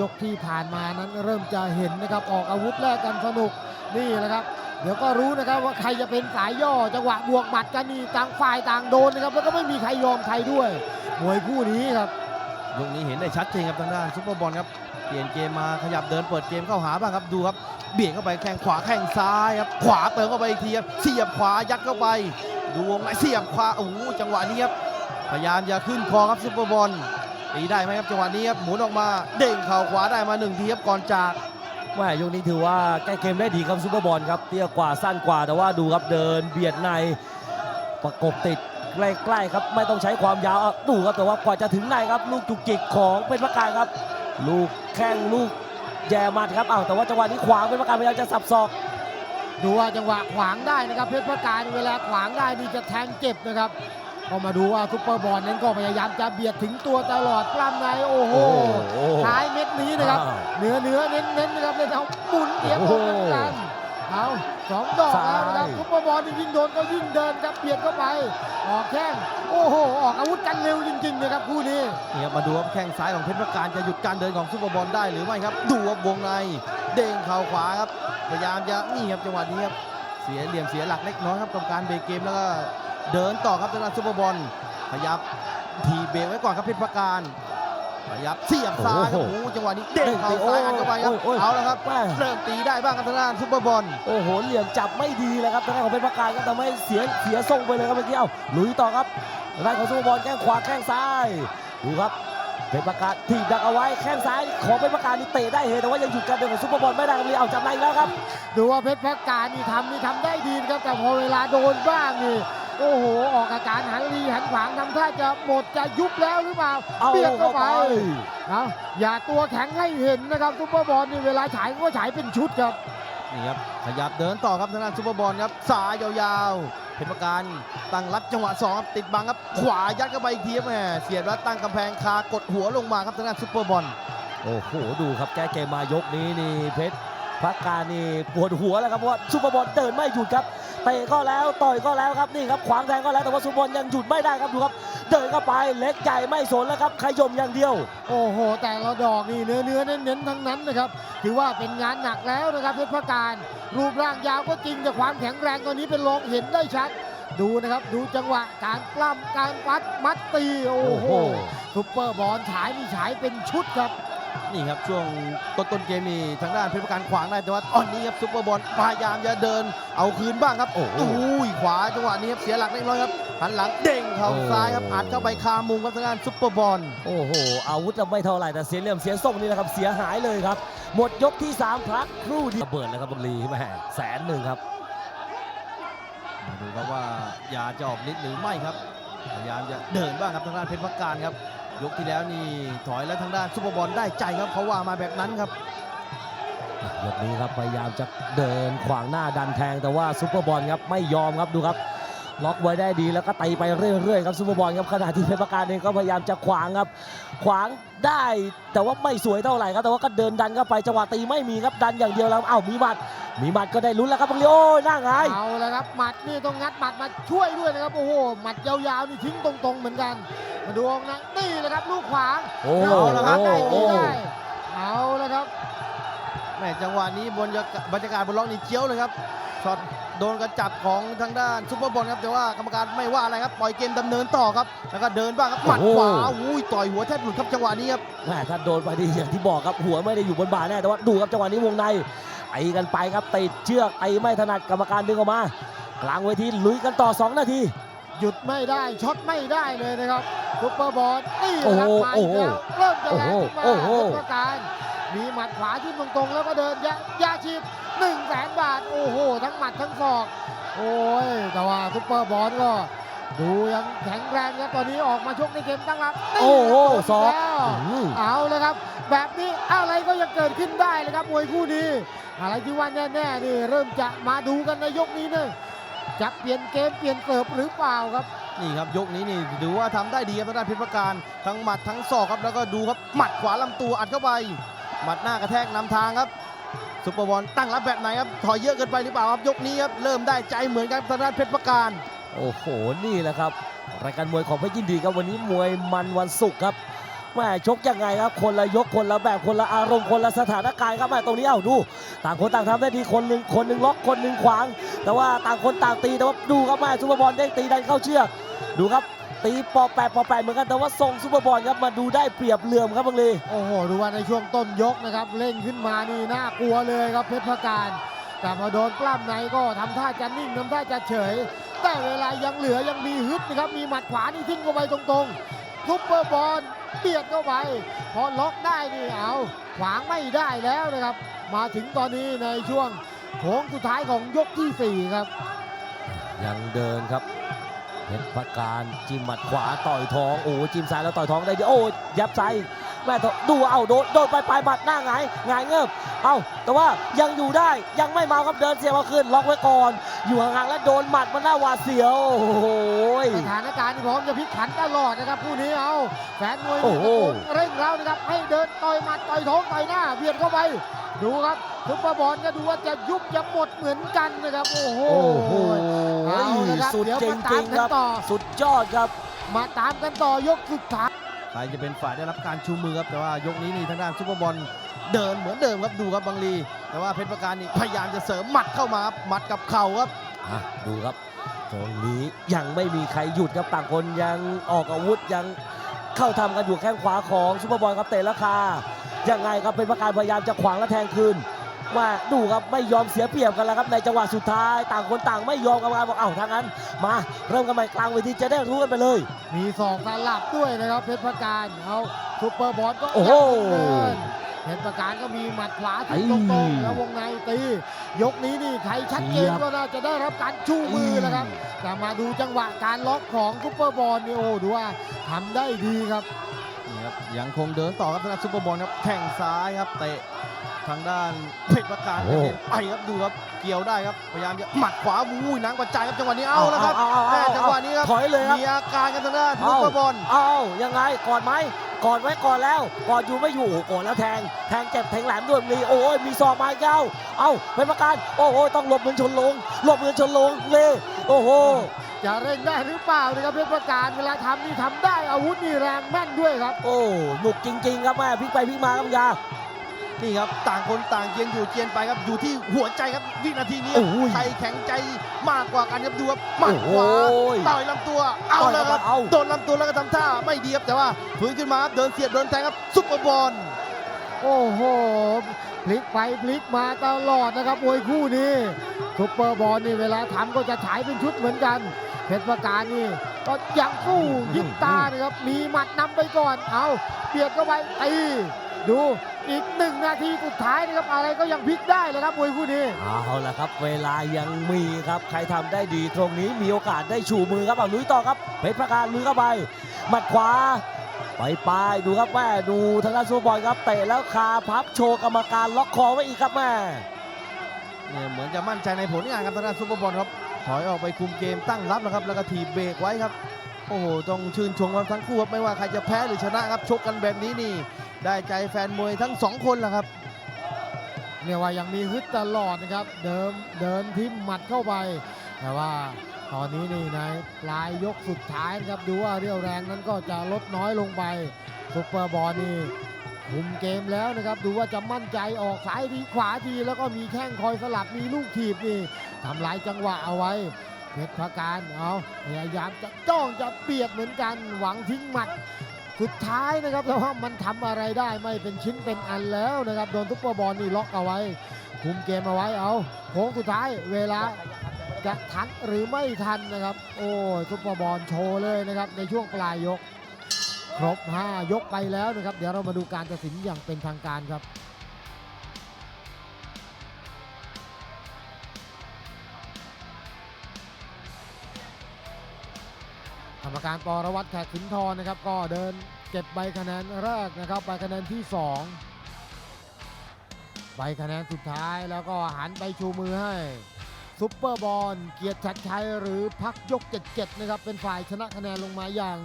ยกที่ผ่านมานั้นเริ่มจะเห็นนะครับออกอาวุธแลกกันสนุกนี่แหละครับ เดี๋ยวก็รู้นะครับว่าใครจะเป็นสายย่อจังหวะบวกหมัดกันนี่ต่างฝ่ายต่างโดนนะครับแล้วก็ไม่มีใครยอมใครด้วยมวยคู่นี้ครับยกนี้เห็นได้ชัดเจนครับทางด้านซุปเปอร์บอลครับเปลี่ยนเกมมาขยับเดินเปิดเกมเข้าหาบ้างครับดูครับเบี่ยงเข้าไปแข้งขวาแข้งซ้ายครับขวาเติมเข้าไปอีกทีครับเสียบขวายัดเข้าไปดูวงในเสียบขวาโอ้โหจังหวะนี้ครับพยายามจะขึ้นคอครับซุปเปอร์บอล ตีได้ไหมครับจังหวะนี้ครับหมุนออกมาเด้งเข่าขวาได้มาหนึ่งทีครับก่อนจากแม่ยกนี้ถือว่าแก้เกมได้ดีครับซูเปอร์บอลครับเตี้ยกว่าสั้นกว่าแต่ว่าดูครับเดินเบียดในประกบติดใกล้ๆครับไม่ต้องใช้ความยาวอะดูครับแต่ว่ากว่าจะถึงในครับลูกจุกจิกของเป็นประการครับ ลูกแข้งลูกแย่หมัดครับอ้าวแต่ว่าจังหวะนี้ขวางเป็นประการพยายามจะสับศอกดูว่าจังหวะขวางได้นะครับเพชรพระการเวลาขวางได้นี่จะแทงเจ็บนะครับ ก็มาดูว่าซุปเปอร์บอลนั้นก็พยายามจะเบียดถึงตัวตลอดปล้ำในโอ้โหโอ้โหท้ายเม็ดนี้นะครับอ้าวเนื้อเนื้อเน้นเน้นนะครับเลยเอาหมุนเกียร์หมดเหมือนกันเอาสองดอกแล้วนะครับซ้ายซุปเปอร์บอลนี่ยิ่งโดนก็ยิ่งเดินครับเบียดเข้าไป ออกแข้งโอ้โห ออกอาวุธกันเร็วจริงๆนะครับคู่นี้นี่ครับมาดูครับแข้งซ้ายของเพชรประการจะหยุดการเดินของซุปเปอร์บอลได้หรือไม่ครับ ดูครับวงในเด้งเข่าขวาครับพยายามจะนี่ครับจังหวะนี้ครับเสียเหลี่ยมเสียหลักเล็กน้อยครับกับการเบรกเกมแล้วก็ เดินต่อครับทางด้านซุปเปอร์บอลพยายามทีเบรกไว้ก่อนครับเพชรประการพยายามเสียบซ้ายครับโอ้โอ้โหโหจังหวะนี้เด้งเข่าซ้ายอัดเข้าไปครับโอ้ยโอ้ยเอาแล้วครับแม่ เริ่มตีได้บ้างครับทางด้านซุปเปอร์บอล โอ้โห เหลี่ยมจับไม่ดีเลยครับทางด้านของเป็นประการครับทำให้เสียเสียทรงไปเลยครับเมื่อกี้เอ้าลุยต่อครับทางด้านของซูเปอร์บอลแข้งขวาแข้งซ้ายดูครับเป็นประการถีบดักเอาไว้แข้งซ้ายของเป็นประการนี่เตะได้เหแต่ว่ายังหยุดการเดินของซูเปอร์บอลไม่ได้ครับเลยเอาจับในอีกแล้วครับ ดูว่าเพชรพระการนี่ทำนี่ทำได้ดีนะครับแต่พอเวลาโดนบ้างนี่ โอ้โห ออกอาการหันรีหันขวางทำท่าจะหมดจะยุบแล้วหรือเปล่าเอาเบียดเข้าไปเข้าไปเอาอย่าตัวแข็งให้เห็นนะครับซุปเปอร์บอลนี่เวลาฉายก็ฉายเป็นชุดครับนี่ครับขยับเดินต่อครับทางด้านซุปเปอร์บอลครับสายยาวๆเพชรประการตั้งรับจังหวะสองครับติดบังครับขวายัดเข้าไปอีกทีครับแหมเสียบแล้วตั้งกำแพงคากดหัวลงมาครับทางด้านซุปเปอร์บอลโอ้โหดูครับแก้เกมมายกนี้นี่เพชรพักการนี่ปวดหัวแล้วครับเพราะว่าซูเปอร์บอลเดินไม่หยุดครับ เตะก็แล้วต่อยก็แล้วครับนี่ครับขวางแทงก็แล้วแต่ว่าซูเปอร์บอลยังหยุดไม่ได้ครับดูครับเดินเข้าไปเล็กใหญ่ไม่สนแล้วครับขยมอย่างเดียว โอ้โห แต่ละดอกนี่เนื้อเนื้อเน้นเน้นๆทั้งนั้นนะครับถือว่าเป็นงานหนักแล้วนะครับเพชรพระการ รูปร่างยาวก็จริงแต่ความแข็งแรงตัวนี้เป็นรองเห็นได้ชัดดูนะครับดูจังหวะการปล้ำการปัดมัดตีโอ้โหซุปเปอร์บอลฉายนี่ฉายเป็นชุดครับ นี่ครับช่วงต้นต้นๆเกมนี่ทางด้านเพชรประการขวางได้แต่ว่าตอนนี้ครับซุปเปอร์บอลพยายามจะเดินเอาคืนบ้างครับโอ้โหอุ้ยขวาจังหวะนี้ครับเสียหลักเล็กน้อยครับหันหลังเด้งเข่าโอ้ซ้ายครับอัดเข้าไปคามุมครับทางด้านซุปเปอร์บอลโอ้โหอาวุธจะไม่เท่าไหร่แต่เสียเหลี่ยมเสียทรงนี่นะครับเสียหายเลยครับ หมดยกที่3พักครู่เดียวระเบิดแล้วครับบังลีแม่แสนหนึ่งครับมาดูครับว่ายาจะออกฤทธิ์หรือไม่ครับพยายามจะเดินบ้างครับทางด้านเพชรพักการครับ ยกที่แล้วนี่ถอยแล้วทางด้านซุปเปอร์บอลได้ใจครับเขาว่ามาแบบนั้นครับยกนี้ครับพยายามจะเดินขวางหน้าดันแทงแต่ว่าซุปเปอร์บอลครับไม่ยอมครับดูครับ ล็อกไว้ได้ดีแล้วก็ตีไปเรื่อยๆครับซุปเปอร์บอลครับขณะที่เพชรประการเองก็พยายามจะขวางครับ ขวางได้แต่ว่าไม่สวยเท่าไหร่ครับแต่ว่าก็เดินดันเข้าไปจังหวะตีไม่มีครับดันอย่างเดียวแล้วอ้าวมีหมัด มีหมัดก็ได้ลุ้นแล้วครับบังลีโอ้ยหน้าหงายเอาแล้วครับหมัดนี่ต้องงัดหมัดมาช่วยด้วยนะครับโอ้โหหมัดยาวๆนี่ทิ้งตรง ๆ เหมือนกัน มาดูนะนี่แหละครับลูกขวางโอ้โหเอาละครับได้โอ้ดีโหได้เอาแล้วครับแม่จังหวะนี้บนบรรยากาศบนล็อกนี่เจียวเลยครับช็อต โดนกระจับของทางด้านซุปเปอร์บอลครับแต่ว่ากรรมการไม่ว่าอะไรครับปล่อยเกมดำเนินต่อครับแล้วก็เดินบ้างครับหมัดขวาอุ้ยต่อยหัวแทบหลุดครับจังหวะนี้ครับแม่ถ้าโดนไปดีอย่างที่บอกครับหัวไม่ได้อยู่บนบ่าแน่แต่ว่าดูครับจังหวะนี้วงในไอ้กันไปครับติดเชือกไอ้ไม่ถนัดกรรมการดึงออกมา กลางเวทีลุยกันต่อ 2 นาทีหยุดไม่ได้ช็อตไม่ได้เลยนะครับซุปเปอร์บอลนี่แหละครับโอ้มาโหอีกแล้วเริ่มจะแรงขึ้นมาโอ้โหเพชรประการมีหมัดขวาที่ตรงๆแล้วก็เดินยะยาชีพ หนึ่งแสนบาท โอ้โห ทั้งหมัดทั้งศอก โอ้ย แต่ว่าซุปเปอร์บอลก็ดูยังแข็งแรงครับตอนนี้ออกมาชกในเกมตั้งรับนี่โอ้โหครับศอกแล้วอืมเอาเลยครับ แบบนี้อะไรก็ยังเกิดขึ้นได้เลยครับมวยคู่นี้ อะไรที่ว่าแน่ๆนี่เริ่มจะมาดูกันในยกนี้เนี่ยจะเปลี่ยนเกมเปลี่ยนเสิร์ฟหรือเปล่าครับนี่ครับยกนี้นี่ถือว่าทำได้ดีครับทางด้านเพชรประการทั้งหมัดทั้งศอกครับแล้วก็ดูครับหมัดขวาลำตัวอัดเข้าไปหมัดหน้ากระแทกนำทางครับ ซุปเปอร์บอลตั้งรับแบบไหนครับถอยเยอะเกินไปหรือเปล่าครับยกนี้ครับเริ่มได้ใจเหมือนกันทางด้านเพชรประการ โอ้โหนี่แหละครับ รายการมวยของเพชรยินดีครับวันนี้มวยมันวันศุกร์ครับแม่ชกยังไงครับ คนละยกคนละแบบคนละอารมณ์คนละสถานการณ์ครับแม่ตรงนี้เอ้าดู ต่างคนต่างทำได้ดีคนหนึ่งคนหนึ่งล็อกคนหนึ่งขวาง แต่ว่าต่างคนต่างตีแต่ว่าดูครับแม่ซุปเปอร์บอลเด้งตีดันเข้าเชือกดูครับ ตีปอแปะปอแปะเหมือนกันแต่ว่าทรงซุปเปอร์บอลครับมาดูได้เปรียบเหลื่อมครับบังลีโอ้โหดูว่าในช่วงต้นยกนะครับเร่งขึ้นมานี่น่ากลัวเลยครับเพชรพการ แต่พอโดนปล้ำในก็ทำท่าจะนิ่งทำท่าจะเฉย แต่เวลายังเหลือยังมีฮึดนะครับมีหมัดขวานี่ทิ้งเข้าไปตรงๆซุปเปอร์บอลเบียดเข้าไปพอล็อกได้นี่เอาขวางไม่ได้แล้วนะครับ มาถึงตอนนี้ในช่วงโค้งสุดท้ายของยกที่สี่ครับยังเดินครับ เพชรประการจิ้มหมัดขวาต่อยท้องโอ้จิ้มซ้ายแล้วต่อยท้องได้ดีโอ้ยับซ้ายแม่ดูเอาโดนโดนไปปลายหมัดหน้าหงายหงายเงิบเอาแต่ว่ายังอยู่ได้ยังไม่เมาครับเดินเสียมาขึ้นล็อกไว้ก่อน อยู่ห่างๆแล้วโดนหมัดมันหน้าหวาดเสียว โอ้โห สถานการณ์ที่พร้อมจะพลิกผันตลอดนะครับคู่นี้เอาแฟนมวยโอ้นี่โหตะโกนเร่งแล้วนะครับให้เดินต่อยหมัดต่อยท้องต่อยหน้าเบียดเข้าไปดูครับซุปเปอร์บอลก็ดูว่าจะยุบจะหมดเหมือนกันนะครับโอ้โห โอ้โหเอาละครับสุดเดี๋ยวจมาตาริมงกัๆครับนต่อ สุดยอดครับ มาตามกันต่อยกสุดท้าย ใครจะเป็นฝ่ายได้รับการชูมือครับ แต่ว่ายกนี้นี่ทางด้านซุปเปอร์บอล เดินเหมือนเดิมครับดูครับบังลี แต่ว่าเพชรประการนี่พยายามจะเสริมหมัดเข้ามาครับหมัดกับเข่าครับอะดูครับตรงนี้ยังไม่มีใครหยุดครับต่างคนยังออกอาวุธยังเข้าทำกันอยู่แข้งขวาของซุปเปอร์บอลครับเตะราคายังไงครับเป็นประการพยายามจะขวางและแทงคืนมาดูครับไม่ยอมเสียเปรียบกันแล้วครับในจังหวะสุดท้ายต่างคนต่างไม่ยอมกันมาบอกเอ้าถ้างั้น มาเริ่มกันใหม่กลางเวทีจะได้รู้กันไปเลย มีศอกสลับด้วยนะครับเพชรประการเอาซุปเปอร์บอลก็โอ้โหยัง เดินเพชรประการก็มีหมัดขวาที่ตรงๆแล้ววงในตี ยกนี้นี่ใครชัดเจนว่าน่าจะได้รับการชูมือแล้วครับแต่มาดูจังหวะการล็อกของซุปเปอร์บอลนี่โอ้ดูว่าทำได้ดีครับนี่ครับยังคงเดินต่อครับทางด้านซุปเปอร์บอลครับแข่งซ้ายครับเตะทางด้านเพชรประการโอ้กระเด็นไปครับดูครับเกี่ยวได้ครับพยายามจะหมัดขวาวุ้ยหนังกระจายครับจังหวะนี้เอาแล้วครับเอาเอาแม่เอาจังหวะนี้ครับถอยเลยครับมีอาการกันทางด้านเอาซุปเปอร์บอลเอายังไงกอดไหม กอดไว้ก่อนแล้วกอดอยู่ไม่อยู่โอ้โหกอดแล้วแทง แทงเจ็บแทงแหลมด้วยมีโอ้ยมีศอกมาอีกแล้วเอาเป็นประการโอ้โหต้องหลบเหมือนชนลงหลบเหมือนชนลงเลยโอ้โหจะเร่งได้หรือเปล่านะครับเพชรประการเวลาทำนี่ทำได้อาวุธนี่แรงแม่นด้วยครับ โอ้หนุกจริง ๆ ครับแม่พลิกไปพลิกมาครับยา นี่ครับต่างคนต่างเกียนอยู่เกียนไปครับอยู่ที่หัวใจครับวินาทีนี้โอ้ยใครแข็งใจมากกว่ากันครับดูครับหมัดขวาโอ้ยต่อยลำตัวเอาต่อยแล้วครับเอาโดนลำตัวแล้วก็ทำท่าไม่ดีครับแต่ว่าฟื้นขึ้นมาครับเดินเสียบเดินแทงครับซุปเปอร์บอลโอ้โหพลิกไปพลิกมาตลอดนะครับมวยคู่นี้ซุปเปอร์บอลนี่เวลาทำก็จะฉายเป็นชุดเหมือนกันเพชรประการนี่ก็ยังสู้ยิบตานะครับมีหมัดนำไปก่อนเอาเบียดเข้าไปตีดูอีกหนึ่งนาทีสุดท้ายนะครับอะไรก็ยังพลิกได้เลยครับมวยคู่นี้เอาละครับ เวลายังมีครับใครทำได้ดีตรงนี้มีโอกาสได้ชูมือครับเอาลุยต่อครับเพชรประการลุยเข้าไปหมัดขวาไปปลายดูครับแม่ดูทางด้านซูเปอร์บอลครับเตะแล้วคาพับโชว์กรรมการล็อกคอไว้อีกครับแม่เนี่ยเหมือนจะมั่นใจในผลงานครับทางด้านซุปเปอร์บอลครับถอยออกไปคุมเกมตั้งรับนะครับแล้วก็ถีบเบรกไว้ครับ โอ้โห ต้องชื่นชมกันทั้งคู่ครับไม่ว่าใครจะแพ้หรือชนะครับชกกันแบบนี้นี่ ได้ใจแฟนมวยทั้งสองคนแหละครับเรียกว่ายังมีฮึดตลอดนะครับ เดิมเดินทิมหมัดเข้าไป แต่ว่าตอนนี้นี่ในปลายยกสุดท้ายนะครับดูว่าเรี่ยวแรงนั้นก็จะลดน้อยลงไปซุปเปอร์บอลนี่คุมเกมแล้วนะครับ ดูว่าจะมั่นใจออกซ้ายทีขวาที แล้วก็มีแข้งคอยสลับมีลูกถีบนี่ทำลายจังหวะเอาไว้ เพชรพการเอาพยายามจะจ้องจะเบียดเหมือนกันหวังทิ้งหมัด สุดท้ายนะครับแต่ว่ามันทำอะไรได้ไม่เป็นชิ้นเป็นอันแล้วนะครับโดนซุปเปอร์บอลนี่ล็อกเอาไว้ คุมเกมเอาไว้เอาโค้งสุดท้ายเวลาจะทันหรือไม่ทันนะครับ โอ้ซุปเปอร์บอลโชว์เลยนะครับ ในช่วงปลายยก ครบ 5 ยกไปแล้วนะครับ เดี๋ยวเรามาดูการตัดสินอย่างเป็นทางการครับ รรมการปรวัตรแขกขินทรนะครับ ก็เดินเก็บใบคะแนนแรกนะครับใบคะแนนที่ 2 ใบคะแนนสุดท้ายแล้วก็หันไปชูมือให้ซุปเปอร์บอลเกียรติชัดชัยหรือพักยก 77 นะครับ เป็นฝ่ายชนะคะแนนลงมาอย่าง